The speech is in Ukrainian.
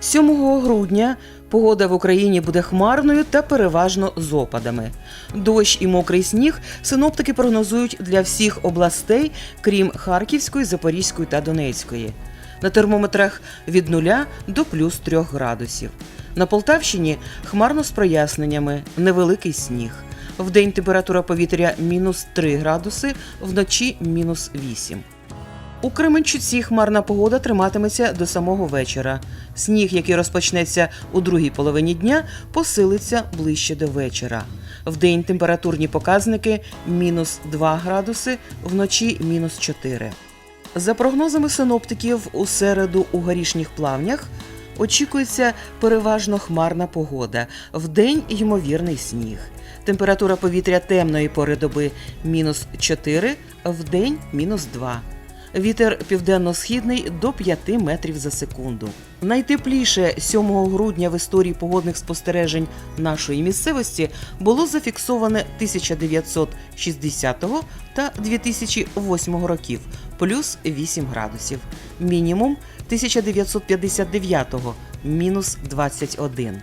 7 грудня погода в Україні буде хмарною та переважно з опадами. Дощ і мокрий сніг синоптики прогнозують для всіх областей, крім Харківської, Запорізької та Донецької. На термометрах від 0 до плюс 3 градусів. На Полтавщині хмарно з проясненнями, невеликий сніг. Вдень температура повітря мінус 3 градуси, вночі мінус 8. У Кременчуці хмарна погода триматиметься до самого вечора. Сніг, який розпочнеться у другій половині дня, посилиться ближче до вечора. Вдень температурні показники мінус 2 градуси, вночі мінус 4. За прогнозами синоптиків, у середу у горішніх плавнях очікується переважно хмарна погода. Вдень ймовірний сніг. Температура повітря темної пори доби мінус 4, вдень мінус 2. Вітер південно-східний до 5 метрів за секунду. Найтепліше 7 грудня в історії погодних спостережень нашої місцевості було зафіксоване 1960 та 2008 років плюс 8 градусів. Мінімум 1959 мінус 21.